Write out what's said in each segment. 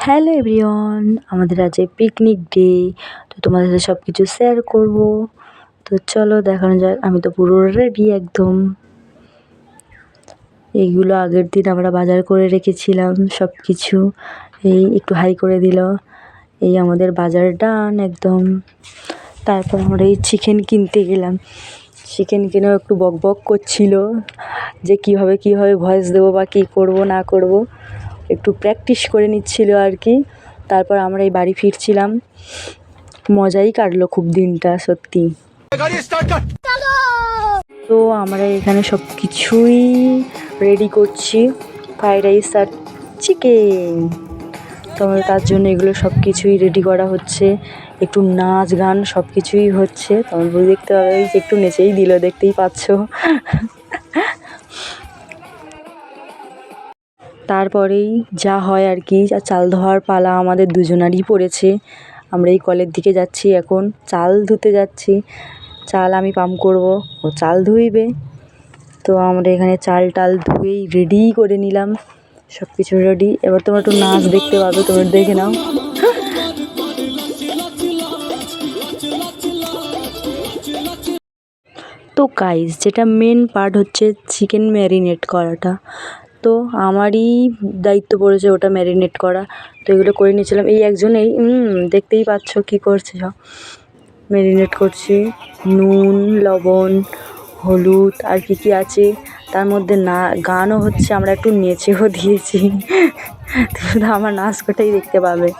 Hello everyone, আমাদের আজকে picnic day তো তোমাদের সাথে সব কিছু শেয়ার করব। তো চলো দেখানো যাক, আমি তো পুরো রেডি একদম। এইগুলো আগের দিন আমরা বাজার করে রেখেছিলাম সব কিছু এই একটু হাই করে দিল। এই আমাদের বাজার ডান একদম। তারপর আমরা এই চিকেন কিনতে গেলাম। চিকেন কিনেও একটু বক বক করছিল যে কীভাবে কীভাবে ভয়েস দেবো বা কী করব না করব। একটু প্র্যাকটিস করে নিচ্ছিল আর কি। তারপর আমরা এই বাড়ি ফিরছিলাম। মজাই কাটলো খুব দিনটা, সত্যি। তো আমরা এখানে সব কিছুই রেডি করছি। ফ্রাইড রাইস আর চিকেন তো তার জন্য এগুলো সব কিছুই রেডি করা হচ্ছে। একটু নাচ গান সব কিছুই হচ্ছে। তোমার বই দেখতে পাবে একটু নেচেই দিল, দেখতেই পাচ্ছ। তারপরেই যা হয় আর কি চাল ধোয়ার পালা আমাদের দুজনারই পড়েছে। আমরা এই কলের দিকে যাচ্ছি এখন, চাল ধুতে যাচ্ছি। চাল আমি পাম্প করব, ও চাল ধুইবে। তো আমরা এখানে চাল টাল ধুয়েই রেডি করে নিলাম সব কিছু রেডি এবার তোমরা একটু নাচ দেখতে পাবে, তোমরা দেখে নাও। তো গাইস যেটা মেন পার্ট হচ্ছে চিকেন ম্যারিনেট করাটা। তো আমারই দায়িত্ব পড়েছে ওটা ম্যারিনেট করা। তো এগুলো করে নিয়েছিলাম। এই একজনেই দেখতেই পাচ্ছ কী করছে সব। ম্যারিনেট করছি। নুন, লবণ, হলুদ, আর কী কী আছে। তার মধ্যে না, গানও হচ্ছে, আমরা একটু নেচেও দিয়েছি। শুধু আমার নাচ কটাই দেখতে পাবে।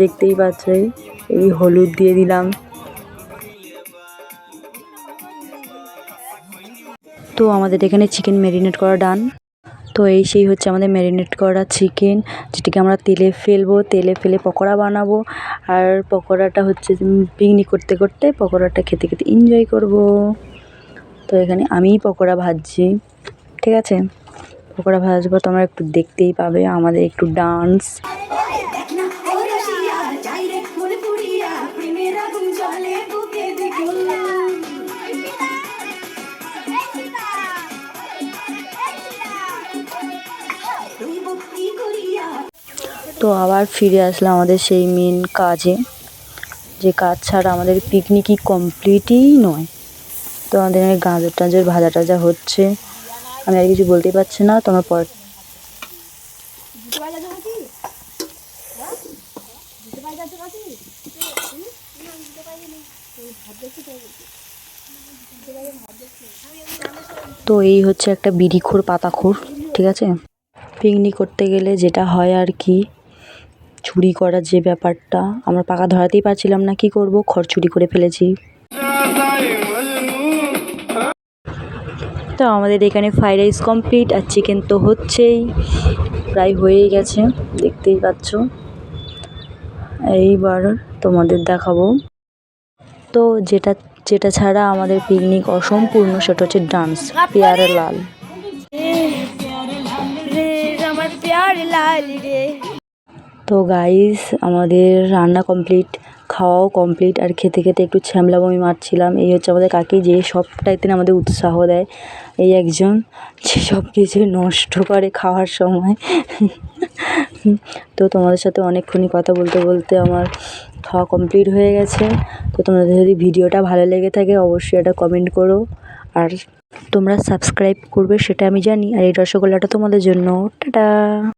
দেখতেই পাচ্ছ এই হলুদ দিয়ে দিলাম। তো আমাদের এখানে চিকেন ম্যারিনেট করা ডান তো এই সেই হচ্ছে আমাদের ম্যারিনেট করা চিকেন যেটাকে আমরা তেলে ফেলব। তেলে ফেলে পকোড়া বানাবো। আর পকোড়াটা হচ্ছে পিকনিক করতে করতে পকোড়াটা খেতে খেতে এনজয় করব। তো এখানে আমিই পকোড়া ভাজছি। ঠিক আছে? পকোড়া ভাজবো তোমরা একটু দেখতেই পাবে। আমাদের একটু ডান্স তো আবার ফিরে আসলাম আমাদের সেই মেন কাজে। যে কাজ ছাড়া আমাদের পিকনিকই কমপ্লিটই নয়। তো আমাদের এখানে গাজর টাজর ভাজা টাজা হচ্ছে। আমি আর কিছু বলতেই পারছি না, তোমার পর তো এই হচ্ছে একটা বিড়িখোর পাতাখোর, ঠিক আছে? পিকনিক করতে গেলে যেটা হয় আর কি, চুরি করার যে ব্যাপারটা, আমরা পাকা ধরাতেই পারছিলাম না, কি করব? খড় চুরি করে ফেলেছি। তো আমাদের এখানে ফ্রাইড রাইস কমপ্লিট আর চিকেন তো হচ্ছেই, প্রায় হয়েই গেছে, দেখতেই পাচ্ছ। এইবার তোমাদের দেখাবো। তো যেটা যেটা ছাড়া আমাদের পিকনিক অসম্পূর্ণ, সেটা হচ্ছে ডান্স, পেয়ারে লাল। আমার প্যার রে। তো গাইস আমাদের রান্না কমপ্লিট খাওয়াও কমপ্লিট আর খেতে খেতে একটু ছ্যামলা বমি মারছিলাম। এই হচ্ছে আমাদের কাকি, যে সবটাইতে আমাদের উৎসাহ দেয়। এই একজন, যে সব কিছু নষ্ট করে খাওয়ার সময়। তো তোমাদের সাথে অনেকক্ষণই কথা বলতে বলতে আমার খাওয়া কমপ্লিট হয়ে গেছে। তো তোমাদের যদি ভিডিওটা ভালো লেগে থাকে, অবশ্যই এটা কমেন্ট করো। আর তোমরা সাবস্ক্রাইব করবে সেটা আমি জানি। আর এই রসগোল্লাটা তোমাদের জন্য। টাটা!